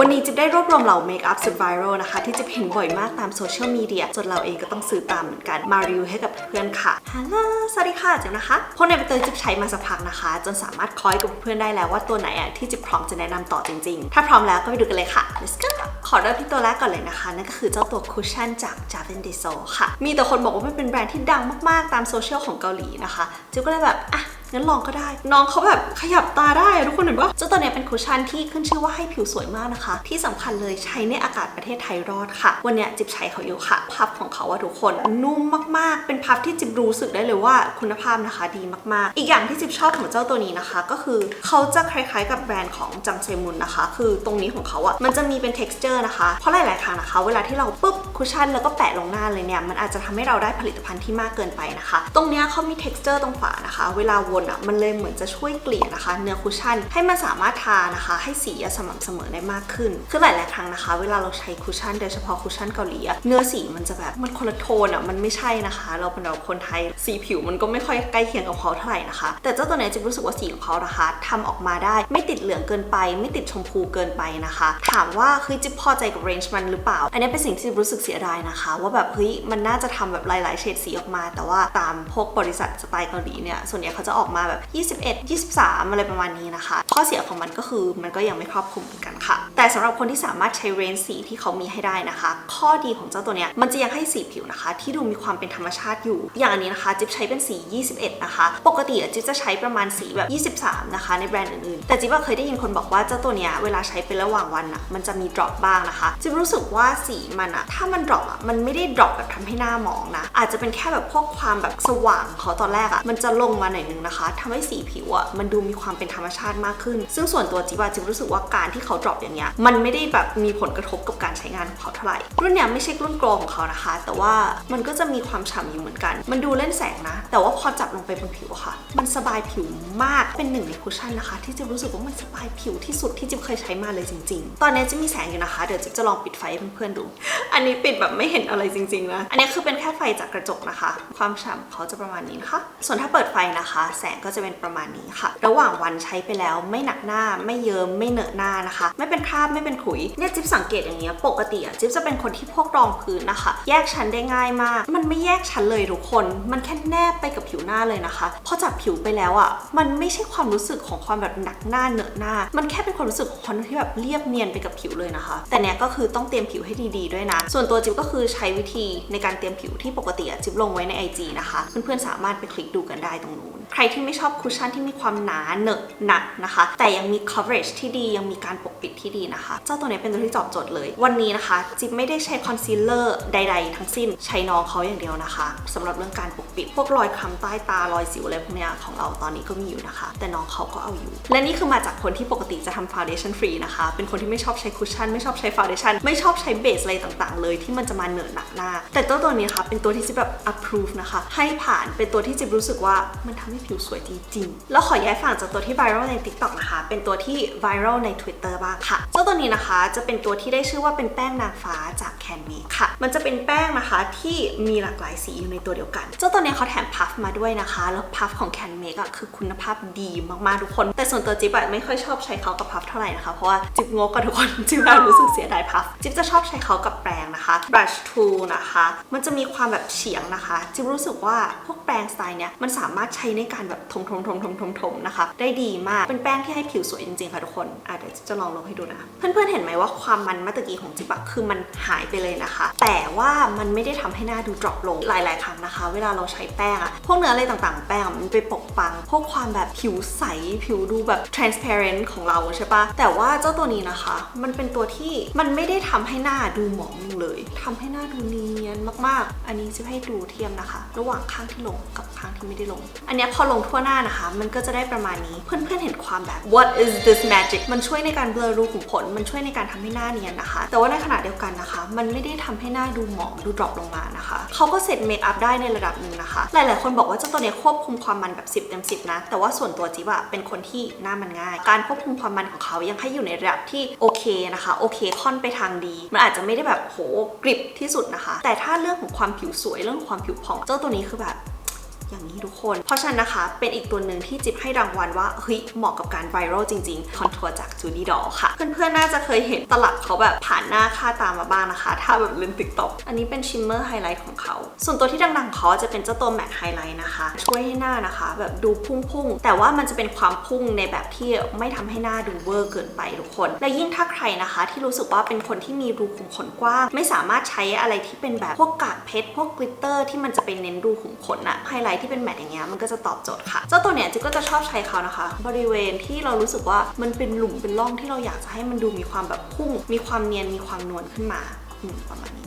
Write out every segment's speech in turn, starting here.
วันนี้จิ๊บได้รวบรวมเหล่าเมคอัพสุดไวรัลนะคะ ที่จิ๊บเห็นบ่อยมากตามโซเชียลมีเดียจนเราเองก็ต้องซื้อตามเหมือนกันมารีวิวให้กับเพื่อนค่ะฮัลโหลสวัสดีค่ะจิ๊บนะคะพวกในใบเตยจิ๊บใช้มาสักพักนะคะ จนสามารถคอยกับเพื่อนได้แล้วว่าตัวไหนอะที่จิ๊บพร้อมจะแนะนำต่อจริงๆ ถ้าพร้อมแล้วก็ไปดูกันเลยค่ะ let's go ขอเริ่มที่ตัวแรกก่อนเลยนะคะ นั่นก็คือเจ้าตัวคุชชั่นจาก j a v e n d e s o ค่ะ มีแต่คนบอกว่ามันเป็นแบรนด์ที่ดังมากๆตามโซเชียลของเกาหลีนะคะจิ๊บก็เลยแบบอะ งั้นลองก็ได้ น้องเขาแบบขยับตาได้ทุกคนเห็นปะเจ้าตัวเนี้ยเป็นคุชชั่นที่ขึ้นชื่อว่าให้ผิวสวยมากนะคะ ที่สำคัญเลยใช้ในอากาศประเทศไทยรอดค่ะ วันเนี้ยจิบใช้เขาอยู่ค่ะ พับของเขาว่าทุกคนนุ่มมากๆ เป็นพับที่จิบรู้สึกได้เลยว่าคุณภาพนะคะดีมากๆ อีกอย่างที่จิบชอบของเจ้าตัวนี้นะคะ ก็คือเขาจะคล้ายๆ กับแบรนด์ของจังเซมุนนะคะ คือตรงนี้ของเขาอะมันจะมีเป็น texture นะคะ เพราะหลายๆครั้งนะคะ เวลาที่เราปุ๊บคุชชั่นแล้วก็แปะลงหน้าเลยเนี่ยมันอาจจะทำให้เราได้ผลิตภัณฑ์ที่มากเกินไปนะคะ ตรงเนี้ยเขามี texture ตรงฝานะคะ เวลาวนอะมันเลยเหมือนจะช่วยเกลี่ยนะคะ เนื้อคุชชั่นให้มันสามารถทานะคะ ให้สีสม่ำเสมอได้มากขึ้น คือหลายๆครั้งนะคะ เวลาเราใช้คุชชั่นโดยเฉพาะคุชชั่นเกาหลีเนื้อสีมันจะแบบมันคนละโทนอะมันไม่ใช่นะคะ เราเป็นเราคนไทยสีผิวมันก็ไม่ค่อยใกล้เคียงกับเขาเท่าไหร่นะคะ แต่เจ้าตัวนี้จะรู้สึกว่าสีของเขานะคะทำออกมาได้ไม่ติดเหลืองเกินไป ไม่ติดชมพูเกินไปนะคะ ถามว่าคือจิ๊บพอใจกับเรนจ์มันหรือเปล่า อันนี้เป็นสิ่งที่รู้สึกเสียดายนะคะ ว่าแบบเฮ้ยมันน่าจะทำแบบหลาย ๆ เฉดสีออกมา แต่ว่าตามพวกบริษัทสไตล์เกาหลีเนี่ยส่วนใหญ่เขาจะออกมาแบบ 21 23 อะไรประมาณนี้นะคะ ข้อเสียของมันก็คือมันก็ยังไม่ครอบคลุมเหมือนกันค่ะ แต่สำหรับคนที่สามารถใช้เรนจ์สีที่เขามีให้ได้นะคะ ข้อดีของเจ้าตัวเนี้ยมันจะยังให้สีผิวนะคะ ที่ดูมีความเป็นธรรมชาติอยู่ อย่างอันนี้นะคะจิ๊บใช้เป็นสี 21 นะคะ ปกติอะจิ๊บจะใช้ประมาณสีแบบ 23 นะคะ ในแบรนด์อื่นๆ แต่จิ๊บเคยได้ยินคนบอกว่าเจ้าตัวเนี้ยเวลาใช้เป็นระหว่างวันอะมันจะมีดรอปบ้างนะคะจิ๊บรู้สึกว่าสีมันอะถ้ามันดรอปอะมันไม่ได้ดรอปแบบทำให้หน้ามองนะอาจจะเป็นแค่แบบพวกความแบบสว่างของเขาตอนแรกอะมันจะลงมาหน่อยนึงนะคะทำให้สีผิวอะมันดูมีความเป็นธรรมชาติมากขึ้น ซึ่งส่วนตัวจิ๊บอะจิ๊บรู้สึกว่าการที่เขาดรอปอย่างเงี้ยมันไม่ได้แบบมีผลกระทบกับการใช้งานของเขาเท่าไหร่รุ่นเนี้ยไม่ใช่รุ่นโกลของเขานะคะ แต่ว่ามันก็จะมีความฉ่ำอยู่เหมือนกัน มันดูเล่นแสงนะ แต่ว่าพอจับลงไปบนผิวอะค่ะ มันสบายผิวมากเป็นหนึ่งในคุชชั่นนะคะ ที่จิ๊บรู้สึกว่ามันสบายผิวที่สุดที่จิ๊บเคยใช้มาเลยจริง ๆ ตอนนี้จะมีแสงอยู่นะคะเดี๋ยวจิ๊บจะลองปิดไฟให้เพื่อนๆดู อันนี้ปิดแบบไม่เห็นอะไรจริงๆนะ อันนี้คือเป็นแค่ไฟจากกระจกนะคะ ความฉ่ำเขาจะประมาณนี้นะคะส่วนถ้าเปิดไฟนะคะ แสงก็จะเป็นประมาณนี้ค่ะ ระหว่างวันใช้ไปแล้วไม่หนักหน้าไม่เยิ้มไม่เหนอะหน้านะคะ ไม่เป็นคราบไม่เป็นขุยเนี่ยจิ๊บสังเกตอย่างเงี้ยปกติอะจิ๊บจะเป็นคนที่พวกรองพื้นนะคะ แยกชั้นได้ง่ายมาก มันไม่แยกชั้นเลยทุกคน มันแค่แนบไปกับผิวหน้าเลยนะคะพอจับผิวไปแล้วอะมันไม่ใช่ความรู้สึกของความแบบหนักหน้าเหนอะหน้า มันแค่เป็นความรู้สึกของความที่แบบเรียบเนียนไปกับผิวเลยนะคะ แต่เนี้ยก็คือต้องเตรียมผิวให้ดี ๆด้วยนะส่วนตัวจิ๊บก็คือใช้วิธีในการเตรียมผิวที่ปกติอะจิ๊บลงไว้ใน IG นะคะ เพื่อนๆสามารถไปคลิกดูกันได้ตรงนู้นใครที่ไม่ชอบคุชชั่นที่มีความหนาเหนอะหนักนะคะ แต่ยังมี coverage ที่ดียังมีการปกปิดที่ดีนะคะ เจ้าตัวนี้เป็นตัวที่ตอบโจทย์เลย วันนี้นะคะจิ๊บไม่ได้ใช้คอนซีลเลอร์ใด ๆ ทั้งสิ้นใช้น้องเขาอย่างเดียวนะคะสำหรับเรื่องการปกปิด พวกรอยคล้ำใต้ตารอยสิวอะไรพวกเนี้ยของเราตอนนี้ก็มีอยู่นะคะ แต่น้องเขาก็เอาอยู่ และนี่คือมาจากคนที่ปกติจะทำ foundation free นะคะ เป็นคนที่ไม่ชอบใช้คุชชั่นไม่ชอบใช้ foundation ไม่ชอบใช้เบสอะไรต่างๆ เลยที่มันจะมาเหนอะหนักหน้า แต่ตัวตัวนี้ค่ะเป็นตัวที่จิ๊บแบบ approve นะคะ ให้ผ่านเป็นตัวที่จิ๊บรู้สึกว่ามันทำให้ผิวสวยจริงๆ แล้วขอย้ายฝั่งจากตัวที่ viral ใน TikTok นะคะ เป็นตัวที่ viral ใน Twitter บ้างค่ะ เจ้าตัวนี้นะคะจะเป็นตัวที่ได้ชื่อว่าเป็นแป้งนางฟ้าจาก Can Make ค่ะ มันจะเป็นแป้งนะคะที่มีหลากหลายสีอยู่ในตัวเดียวกัน เจ้าตัวนี้เขาแถมพัฟมาด้วยนะคะ แล้วพัฟของ Can Make อะคือคุณภาพดีมากๆทุกคน แต่ส่วนตัวจิ๊บอะไม่ค่อยชอบใช้เขากับพัฟเท่าไหร่นะคะ เพราะว่าจิ๊บงกกับทุกคน จิ๊บแบบรู้สึกเสียดายพัฟ จิ๊บจะชอบใช้เขากับแปรงนะคะ brush tool นะคะ มันจะมีความแบบเฉียงนะคะ จิ๊บรู้สึกว่าพวกแปรงสไตล์เนี้ยมันสามารถใช้ในการแบบถมถมถมถมถมถมนะคะ ได้ดีมาก เป็นแป้งที่ให้ผิวสวยจริงๆค่ะทุกคนอะเดี๋ยวจิ๊บจะลองลงให้ดูนะ เพื่อนๆเห็นไหมว่าความมันมื่อตะกี้ของจิบะคือมันหายไปเลยนะคะ แต่ว่ามันไม่ได้ทำให้หน้าดูดรอปลงหลายๆครั้งนะคะ เวลาเราใช้แป้งอะพวกเนื้ออะไรต่างๆ แป้งมันไปปกปัง พวกความแบบผิวใสผิวดูแบบ transparent ของเราใช่ปะแต่ว่าเจ้าตัวนี้นะคะ มันเป็นตัวที่มันไม่ได้ทำให้หน้าดูหมองเลยทำให้หน้าดูเนียนมากๆ อันนี้จะให้ดูเทียมนะคะ ระหว่างข้างที่ลงกับข้างที่ไม่ได้ลง อันนี้พอลงทั่วหน้านะคะ มันก็จะได้ประมาณนี้ เพื่อนๆเห็นความแบบ what is this magic มันช่วยในการเบลอรูขุมขน มันช่วยในการทำให้หน้าเนียนนะคะ แต่ว่าในขณะเดียวกันนะคะ มันไม่ได้ทำให้หน้าดูหมองดูดรอปลงมานะคะเขาก็เสร็จเมคอัพได้ในระดับหนึ่งนะคะ หลายๆ คนบอกว่าเจ้าตัวนี้ควบคุมความมันแบบ10เต็ม10 นะ แต่ว่าส่วนตัวจิ๊บอะเป็นคนที่หน้ามันง่าย การควบคุมความมันของเขายังให้อยู่ในระดับที่โอเคนะคะ โอเคค่อนไปทางดี มันอาจจะไม่ได้แบบโหกริบที่สุดนะคะ แต่ถ้าเรื่องของความผิวสวยเรื่องความผิวผ่องเจ้าตัวนี้คือแบบ อย่างนี้ทุกคน เพราะฉะนั้นนะคะ เป็นอีกตัวหนึ่งที่จิ๊บให้รางวัลว่า เฮ้ย เหมาะกับการไวรัลจริงๆ คอนทัวร์จากจูดี้ดอค่ะ เพื่อนๆ น่าจะเคยเห็นตลับเขาแบบผ่านหน้าค่าตามาบ้างนะคะ ถ้าแบบเล่นติ๊กต็อกอันนี้เป็นชิมเมอร์ไฮไลท์ของเขา ส่วนตัวที่ดังๆเขาจะเป็นเจ้าตัวแมทไฮไลท์นะคะ ช่วยให้หน้านะคะ แบบดูพุ่งๆ แต่ว่ามันจะเป็นความพุ่งในแบบที่ไม่ทำให้หน้าดูเวอร์เกินไปทุกคน และยิ่งถ้าใครนะคะ ที่รู้สึกว่าเป็นคนที่มีรูขุมขนกว้าง ไม่สามารถใช้อะไรที่เป็นแบบพวกกากเพชรพวกกลิตเตอร์ที่มันจะเป็นเน้นรูขุมขนอะไฮไลท์ที่เป็นแมทอย่างเงี้ยมันก็จะตอบโจทย์ค่ะ เจ้าตัวเนี้ยจิ๊บก็จะชอบใช้เขานะคะ บริเวณที่เรารู้สึกว่ามันเป็นหลุมเป็นร่องที่เราอยากจะให้มันดูมีความแบบพุ่ง มีความเนียนมีความนวลขึ้นมาประมาณนี้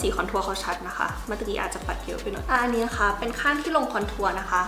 สีคอนทัวร์เขาชัดนะคะเมื่อกี้อาจจะปัดเยอะไปหน่อยอะอันนี้นะคะ เป็นข้างที่ลงคอนทัวร์นะคะ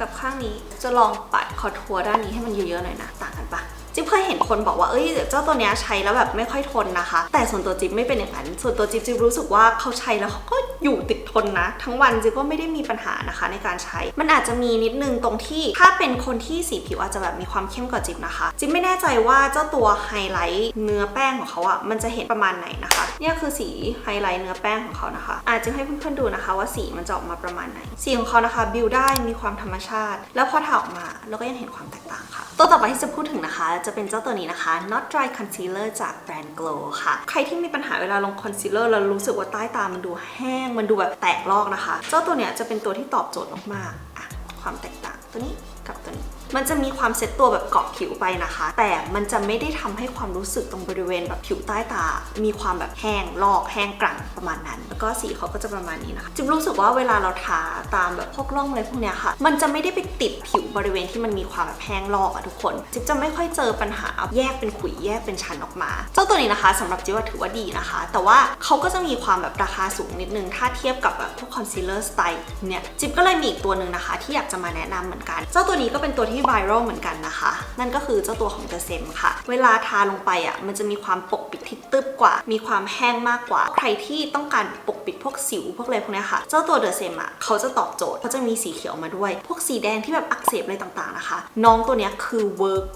กับข้างนี้จะลองปัดคอนทัวร์ด้านนี้ให้มันเยอะๆหน่อยนะต่างกันปะจิ๊บเคยเห็นคนบอกว่า เอ้ยเดี๋ยวเจ้าตัวเนี้ยใช้แล้วแบบไม่ค่อยทนนะคะ แต่ส่วนตัวจิ๊บไม่เป็นอย่างนั้น ส่วนตัวจิ๊บจิ๊บรู้สึกว่าเขาใช้แล้วเขาก็ อยู่ติดทนนะ ทั้งวันจิก็ไม่ได้มีปัญหานะคะในการใช้ มันอาจจะมีนิดนึงตรงที่ถ้าเป็นคนที่สีผิวอาจจะแบบมีความเข้มกว่าจิบนะคะ จิ๊บไม่แน่ใจว่าเจ้าตัวไฮไลท์เนื้อแป้งของเขาอะมันจะเห็นประมาณไหนนะคะเนี่ยคือสีไฮไลท์เนื้อแป้งของเขานะคะ อาจจะให้เพื่อนๆดูนะคะว่าสีมันจะออกมาประมาณไหน สีของเขานะคะบิวได้มีความธรรมชาติ แล้วพอทาออกมาเราก็ยังเห็นความแตกต่างค่ะ ตัวต่อไปที่จะพูดถึงนะคะ จะเป็นเจ้าตัวนี้นะคะ Not Dry Concealer จากแบรนด์ Glow ค่ะ ใครที่มีปัญหาเวลาลงคอนซีลเลอร์แล้วรู้สึกว่าใต้ตามันดูแห้งมันดูแบบแตกลอกนะคะ เจ้าตัวเนี้ยจะเป็นตัวที่ตอบโจทย์มากๆ อะ ความแตกต่างตัวนี้กับตัวนี้ มันจะมีความเซ็ตตัวแบบเกาะผิวไปนะคะ แต่มันจะไม่ได้ทำให้ความรู้สึกตรงบริเวณแบบผิวใต้ตา มีความแบบแห้งลอกแห้งกรั่นประมาณนั้น แล้วก็สีเขาก็จะประมาณนี้นะคะจิมรู้สึกว่าเวลาเราทาตามแบบพวกร่องอะไรพวกเนี้ยค่ะ มันจะไม่ได้ไปติดผิวบริเวณที่มันมีความแบบแห้งลอกอะทุกคนจิบจะไม่ค่อยเจอปัญหาแยกเป็นขุยแยกเป็นชั้นออกมา เจ้าตัวนี้นะคะสำหรับจิบว่าถือว่าดีนะคะ แต่ว่าเขาก็จะมีความแบบราคาสูงนิดนึงถ้าเทียบกับแบบพวกคอนซีลเลอร์สไตล์เนี่ยจิบก็เลยมีอีกตัวหนึ่งนะคะ ที่อยากจะมาแนะนำเหมือนกันเจ้าตัวตัวนี้ก็เป็นตัวที่ไวรัลเหมือนกันนะคะ นั่นก็คือเจ้าตัวของ The Sem ค่ะ เวลาทาลงไปอะมันจะมีความปกปิดที่ตึบกว่า มีความแห้งมากกว่า ใครที่ต้องการปกปิดพวกสิวพวกอะไรพวกนี้ค่ะ เจ้าตัว The Sem อะเขาจะตอบโจทย์เขาจะมีสีเขียวมาด้วย พวกสีแดงที่แบบอักเสบอะไรต่างๆนะคะ น้องตัวนี้คือเวิร์ก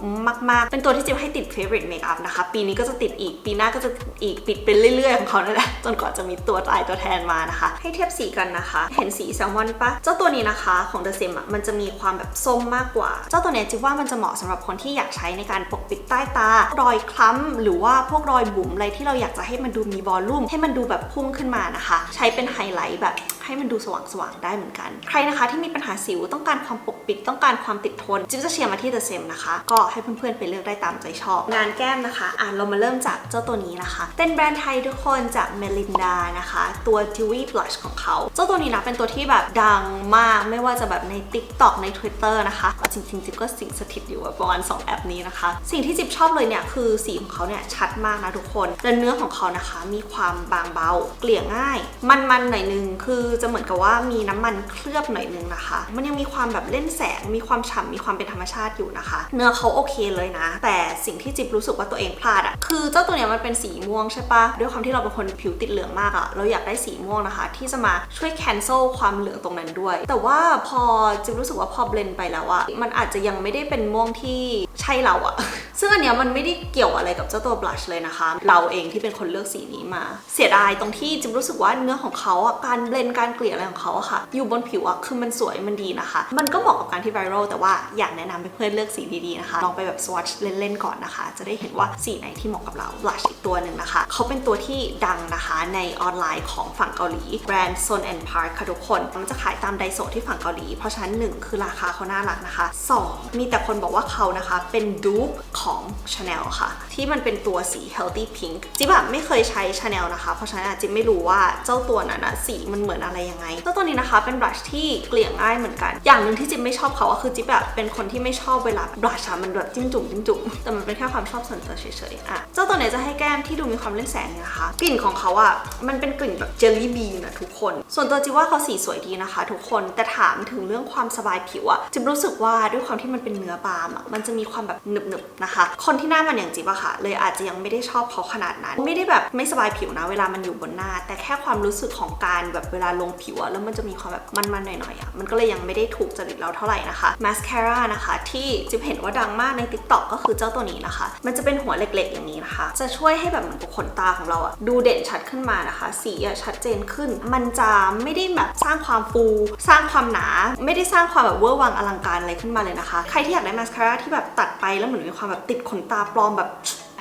มากๆ เป็นตัวที่เจมให้ติด favorite makeup นะคะ ปีนี้ก็จะติดอีก ปีหน้าก็จะติดอีกปิดไปเรื่อยๆของเขานั่นแหละจนกว่าจะมีตัวตายตัวแทนมานะคะ ให้เทียบสีกันนะคะ เห็นสีแซลมอนปะเจ้าตัวนี้นะคะของ The Sem อะมันจะมีความแบบส้มมากกว่า เจ้าตัวเนี้ยจิว่ามันจะเหมาะสำหรับคนที่อยากใช้ในการปกปิดใต้ตา รอยคล้ำหรือว่าพวกรอยบุ๋มอะไรที่เราอยากจะให้มันดูมีวอลลุ่ม ให้มันดูแบบพุ่งขึ้นมานะคะ ใช้เป็นไฮไลท์แบบให้มันดูสว่างๆได้เหมือนกัน ใครนะคะที่มีปัญหาสิวต้องการความปกปิดต้องการความติดทน จิ๊บจะเชียร์มาที่ The Sem นะคะ ก็ให้เพื่อนๆไปเลือกได้ตามใจชอบ งานแก้มนะคะ อะเรามาเริ่มจากเจ้าตัวนี้นะคะ เป็นแบรนด์ไทยทุกคนจากเมลินดานะคะ ตัว Dewy Blush ของเขา เจ้าตัวนี้นะเป็นตัวที่แบบดังมากไม่ว่าจะแบบใน TikTok ใน Twitter นะคะเอาจริงๆ จิ๊บก็สิงสถิตอยู่ประมาณ2แอปนี้นะคะ สิ่งที่จิ๊บชอบเลยเนี่ยคือสีของเขาเนี่ยชัดมากนะทุกคนและเนื้อของเขานะคะมีความบางเบาเกลี่ยง่าย มันๆหน่อยนึงคือจะเหมือนกับว่ามีน้ำมันเคลือบหน่อยนึงนะคะ มันยังมีความแบบเล่นแสงมีความฉ่ำมีความเป็นธรรมชาติอยู่นะคะ เนื้อเขาโอเคเลยนะ แต่สิ่งที่จิ๊บรู้สึกว่าตัวเองพลาดอะคือเจ้าตัวเนี้ยมันเป็นสีม่วงใช่ปะด้วยความที่เราเป็นคนผิวติดเหลืองมากอะเราอยากได้สีม่วงนะคะ ที่จะมาช่วย cancel ความเหลืองตรงนั้นด้วย แต่ว่าพอจิ๊บรู้สึกว่าพอเบลนไปแล้วอะมันอาจจะยังไม่ได้เป็นม่วงที่ใช่เราอะ ซึ่งอันเนี้ยมันไม่ได้เกี่ยวอะไรกับเจ้าตัวบลัชเลยนะคะ เราเองที่เป็นคนเลือกสีนี้มา เสียดายตรงที่จิ๊บรู้สึกว่าเนื้อของเขาอะการเบลนการเกลี่ยอะไรของเขาอะค่ะ อยู่บนผิวอะคือมันสวยมันดีนะคะ มันก็เหมาะกับการที่ไวรัลแต่ว่าอยากแนะนำให้เพื่อนเลือกสีดีๆนะคะลองไปแบบสวอชเล่นๆก่อนนะคะ จะได้เห็นว่าสีไหนที่เหมาะกับเราบลัชอีกตัวหนึ่งนะคะ เขาเป็นตัวที่ดังนะคะในออนไลน์ของฝั่งเกาหลีแบรนด์ Son and Park ค่ะทุกคนมันจะขายตามไดโซที่ฝั่งเกาหลีเพราะฉะนั้นหนึ่งคือราคาเขาน่ารักนะคะ 2 มีแต่คนบอกว่าเขานะคะเป็นดูปของ Chanel ค่ะ ที่มันเป็นตัวสี healthy pink จิ๊บแบบไม่เคยใช้ Chanel นะคะ เพราะฉะนั้นจิ๊บไม่รู้ว่าเจ้าตัวนั้นสีมันเหมือนอะไรยังไงเจ้าตัวนี้นะคะเป็นบลัชที่เกลี่ยง่ายเหมือนกัน อย่างหนึ่งที่จิ๊บไม่ชอบเขาอะคือจิ๊บแบบเป็นคนที่ไม่ชอบเวลาบลัชมันแบบจิ้มจุ่มจิ้มจุ่มแต่มันเป็นแค่ความชอบส่วนตัวเฉยๆอะเจ้าตัวนี้จะให้แก้มที่ดูมีความเล่นแสงนะคะกลิ่นของเขาอะมันเป็นกลิ่นแบบเจลลี่บีนะทุกคน ส่วนตัวจิ๊บว่าเขาสีสวยดีนะคะ ทุกคนแต่ถามถึงเรื่องความสบายผิวอะจิ๊บรู้สึกว่าด้วยความที่มันเป็นเนื้อบาล์มอะมันจะมีความแบบหนึบๆนะคะนะคะ คนที่หน้ามันอย่างจิ๊บอะค่ะ เลยอาจจะยังไม่ได้ชอบเขาขนาดนั้น ไม่ได้แบบไม่สบายผิวนะ เวลามันอยู่บนหน้า แต่แค่ความรู้สึกของการแบบเวลาลงผิวอะแล้วมันจะมีความแบบมันๆหน่อยๆอะมันก็เลยยังไม่ได้ถูกจริตเราเท่าไหร่นะคะมาสคาร่านะคะ ที่จิ๊บเห็นว่าดังมากใน Tik t o อกก็คือเจ้าตัวนี้นะคะ มันจะเป็นหัวเล็กๆ อย่างนี้นะคะ จะช่วยให้แบบเหมือนกับขนตาของเราอะดูเด่นชัดขึ้นมานะคะ สีอะชัดเจนขึ้น มันจะไม่ได้แบบสร้างความฟู สร้างความหนา ไม่ได้สร้างความแบบเวอร์วังอลังการอะไรขึ้นมาเลยนะคะ ใครที่อยากได้มาสคาร่าที่แบบตัดไปแล้วเหมือนมีความแบบติดขนตาปลอมแบบ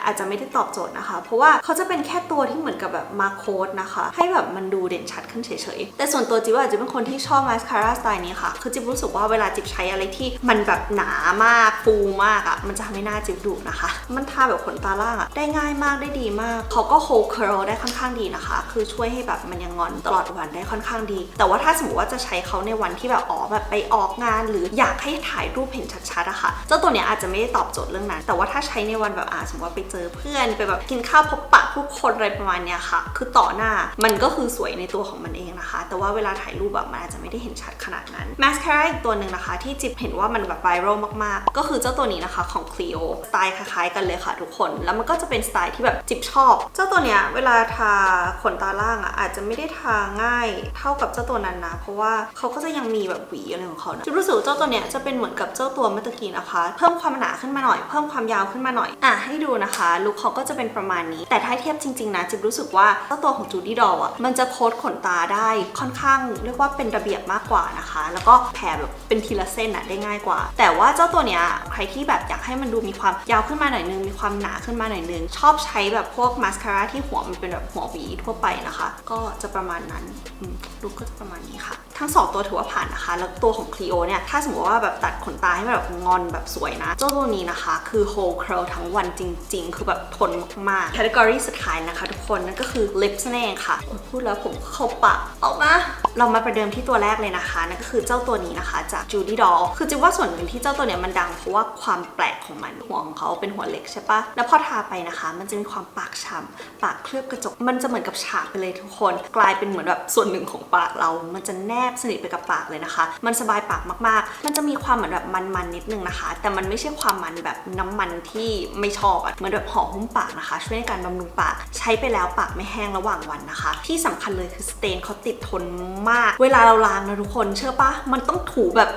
อาจจะไม่ได้ตอบโจทย์นะคะ เพราะว่าเขาจะเป็นแค่ตัวที่เหมือนกับแบบมาโค้ดนะคะ ให้แบบมันดูเด่นชัดขึ้นเฉยๆ แต่ส่วนตัวจิ๊บอาจจะเป็นคนที่ชอบมาสคาร่าสไตล์นี้ค่ะ คือจิ๊บรู้สึกว่าเวลาจิ๊บใช้อะไรที่มันแบบหนามากฟูมากอะ่ะ มันจะทำให้หน้าจิ๊บดุนะคะ มันทาแบบขนตาล่างอะ่ะ ได้ง่ายมากได้ดีมาก เขาก็โฮลเคอร์ได้ค่อนข้างดีนะคะ คือช่วยให้แบบมันยังงอนตลอดวันได้ค่อนข้างดี แต่ว่าถ้าสมมติว่าจะใช้เขาในวันที่แบบอ๋อแบบไปออกงาน หรืออยากให้ถ่ายรูปเห็นชัดๆอะค่ะ เจ้าตัวเนี้ยอาจจะไม่ได้ตอบโจทย์เรื่องนั้น แต่ว่าถ้าใช้ในวันแบบอ่าสมมติว่าไปเจอเพื่อนไปแบบกินข้าวพบ ปะผู้คนอะไรประมาณเนี้ยค่ะ คือต่อหน้ามันก็คือสวยในตัวของมันเองนะคะ แต่ว่าเวลาถ่ายรูปแบบมันอาจจะไม่ได้เห็นชัดขนาดนั้นมาสคาร่าอีกตัวหนึ่งนะคะ ที่จิบเห็นว่ามันแบบไวรัลมากๆ ก็คือเจ้าตัวนี้นะคะของ Clio สไตล์คล้ายๆกันเลยค่ะทุกคน แล้วมันก็จะเป็นสไตล์ที่แบบจิบชอบ เจ้าตัวเนี้ยเวลาทาขนตาล่างอะอาจจะไม่ได้ทาง่ายเท่ากับเจ้าตัวนั้นนะ เพราะว่าเขาก็จะยังมีแบบหวีอะไรของเขานะจิบรู้สึกเจ้าตัวเนี้ยจะเป็นเหมือนกับเจ้าตัวเมื่อตกี้นะคะ เพิ่มความหนาขึ้นมาหน่อย เพิ่มความยาวขึ้นมาหน่อยอะให้ดูนะคะลุคเขาก็จะเป็นประมาณนี้ แต่ถ้าเทียบจริงๆนะจิ๊บรู้สึกว่าเจ้าตัวของจูดี้ดอลอะมันจะโค้ดขนตาได้ค่อนข้างเรียกว่าเป็นระเบียบมากกว่านะคะ แล้วก็แผ่แบบเป็นทีละเส้นอะได้ง่ายกว่า แต่ว่าเจ้าตัวเนี้ยใครที่แบบอยากให้มันดูมีความยาวขึ้นมาหน่อยนึงมีความหนาขึ้นมาหน่อยนึงชอบใช้แบบพวกมาสคาร่าที่หัวมันเป็นแบบหัวหวีทั่วไปนะคะ ก็จะประมาณนั้นลุคก็จะประมาณนี้ค่ะทั้งสองตัวถือว่าผ่านนะคะ แล้วตัวของ Clio เนี่ย ถ้าสมมติว่าแบบตัดขนตาให้มันแบบงอนแบบสวยนะ เจ้าตัวนี้นะคะ คือ whole curl ทั้งวันจริง ๆ คือแบบทนมากๆ category สุดท้ายนะคะ ทุกคนนั่นก็คือ lips นั่นเองค่ะ พูดแล้วผมเข้าปากออกมาเรามาประเดิมที่ตัวแรกเลยนะคะนั่นก็คือเจ้าตัวนี้นะคะ จาก Judy Doll คือจิว่าส่วนหนึ่งที่เจ้าตัวเนี้ยมันดังเพราะว่าความแปลกของมันหัวของเขาเป็นหัวเล็กใช่ปะแล้วพอทาไปนะคะ มันจะมีความปากฉ่ำปากเคลือบกระจก มันจะเหมือนกับฉากไปเลยทุกคน กลายเป็นเหมือนแบบส่วนหนึ่งของปากเรา มันจะแนบบสนิทไปกับปากเลยนะคะ มันสบายปากมากๆ มันจะมีความเหมือนแบบมันๆนิดนึงนะคะ แต่มันไม่ใช่ความมันแบบน้ำมันที่ไม่ชอบอะเหมือนแบบห่อหุ้มปากนะคะ ช่วยในการบำรุงปาก ใช้ไปแล้วปากไม่แห้งระหว่างวันนะคะ ที่สำคัญเลยคือสเตนเขาติดทนมาก เวลาเราล้างนะทุกคนเชื่อปะมันต้องถูแบบ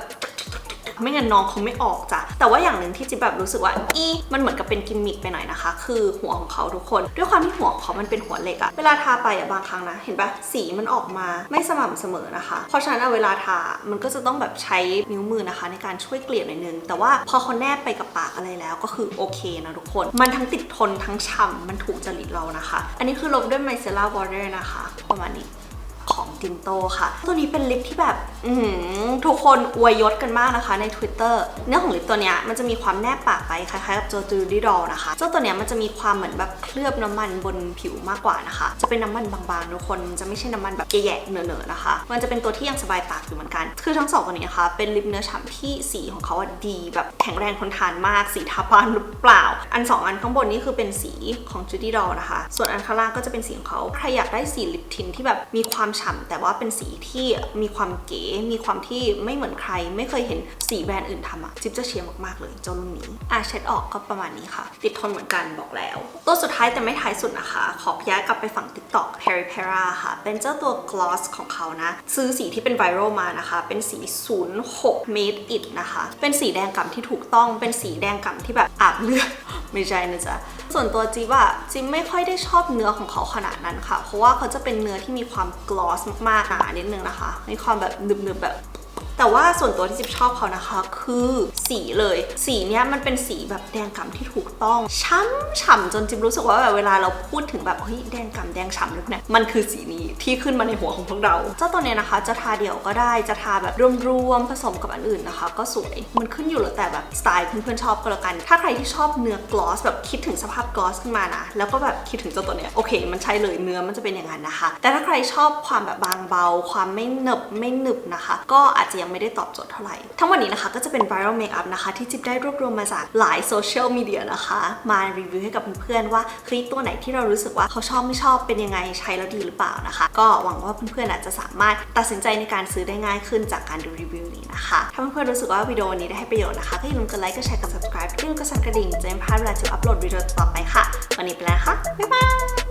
ไม่งั้นน้องเขาไม่ออกจ้ะแต่ว่าอย่างหนึ่งที่จิ๊บแบบรู้สึกว่าอีมันเหมือนกับเป็นกิมมิคไปหน่อยนะคะ คือหัวของเขาทุกคน ด้วยความที่หัวของเขามันเป็นหัวเหล็กอะเวลาทาไปอะบางครั้งนะ เห็นปะสีมันออกมาไม่สม่ำเสมอนะคะ เพราะฉะนั้นเวลาทา มันก็จะต้องแบบใช้นิ้วมือนะคะ ในการช่วยเกลี่ยหน่อยนึง แต่ว่าพอเขาแนบไปกับปากอะไรแล้วก็คือโอเคนะทุกคน มันทั้งติดทนทั้งฉ่ำมันถูกจริตเรานะคะ อันนี้คือลบด้วยไมเซล่าวอเตอร์นะคะ ประมาณนี้ของตินโตค่ะ ตัวนี้เป็นลิปที่แบบทุกคนอวยยศกันมากนะคะใน Twitter เนื้อของลิปตัวเนี้ยมันจะมีความแนบปากไปคล้ายๆกับโจจูดิดอลนะคะ เจ้าตัวเนี้ยมันจะมีความเหมือนแบบเคลือบน้ำมันบนผิวมากกว่านะคะ จะเป็นน้ำมันบางๆทุกคนจะไม่ใช่น้ำมันแบบแยะๆเหนอะๆนะคะ มันจะเป็นตัวที่ยังสบายปากอยู่เหมือนกัน คือทั้งสองตัวนี้นะคะเป็นลิปเนื้อฉ่ำที่สีของเขาอะดี แบบแข็งแรงทนทานมาก สีทาบ้านหรือเปล่า อันสองอันข้างบนนี่คือเป็นสีของจูดี้ดอลนะคะ ส่วนอันข้างล่างก็จะเป็นสีของเขาใครอยากได้สีลิปทินที่แบบมีความฉ่ำแต่ว่าเป็นสีที่มีความเก๋มีความที่ไม่เหมือนใคร ไม่เคยเห็นสีแบรนด์อื่นทำอะจิ๊บจะเชียร์มากๆเลยเจ้ารุ่นนี้อะเช็ดออกก็ประมาณนี้ค่ะ ติดทนเหมือนกันบอกแล้ว ตัวสุดท้ายแต่ไม่ท้ายสุดนะคะ ขอย้ายกลับไปฝั่ง TikTok Perry Pera ค่ะ เป็นเจ้าตัว gloss ของเขานะ ซื้อสีที่เป็นไวรัลมานะคะ เป็นสี 06 Made It นะคะ เป็นสีแดงกล่ำที่ถูกต้องเป็นสีแดงกล่ำที่แบบอาบเลือดไม่ใช่นะจ๊ะส่วนตัวจิ๊บอะจิ๊บไม่ค่อยได้ชอบเนื้อของเขาขนาดนั้นค่ะ เพราะว่าเขาจะเป็นเนื้อที่มีความกลอสมากๆหนานิดนึงนะคะมีความแบบหนึบๆแบบ แต่ว่าส่วนตัวที่จิบชอบเขานะคะ คือสีเลย สีเนี้ยมันเป็นสีแบบแดงกล่ำที่ถูกต้อง ช้ำฉ่ำจนจิบรู้สึกว่าแบบเวลาเราพูดถึงแบบเฮ้ยแดงกำแดงฉ่ำเลยเนี่ยมันคือสีนี้ที่ขึ้นมาในหัวของพวกเรา เจ้าตัวเนี้ยนะคะ จะทาเดี่ยวก็ได้จะทาแบบรวมๆผสมกับอันอื่นนะคะ ก็สวยมันขึ้นอยู่แล้วแต่แบบสไตล์เพื่อนๆชอบก็แล้วกัน ถ้าใครที่ชอบเนื้อกลอสแบบคิดถึงสภาพกลอสขึ้นมานะแล้วก็แบบคิดถึงเจ้าตัวเนี้ยโอเค มันใช่เลยเนื้อมันจะเป็นอย่างนั้นนะคะ แต่ถ้าใครชอบความแบบบางเบา ความไม่เหนบไม่หนึบนะคะ ก็อาจจะยังยังไม่ได้ตอบโจทย์เท่าไหร่ ทั้งหมดนี้นะคะก็จะเป็น viral makeup นะคะที่จิ๊บได้รวบรวมมาจากหลายโซเชียลมีเดียนะคะ มารีวิวให้กับเพื่อนๆว่าเฮ้ยตัวไหนที่เรารู้สึกว่าเขาชอบไม่ชอบเป็นยังไงใช้แล้วดีหรือเปล่านะคะ ก็หวังว่าเพื่อนๆอาจจะสามารถตัดสินใจในการซื้อได้ง่ายขึ้นจากการดูรีวิวนี้นะคะ ถ้าเพื่อนๆรู้สึกว่าวิดีโอนี้ได้ให้ประโยชน์นะคะก็อย่าลืมกดไลค์กดแชร์กด subscribe กดกระดิ่งจะไม่พลาดเวลาจิ๊บอัปโหลดวิดีโอต่อไปค่ะ วันนี้ไปแล้วนะคะบ๊ายบาย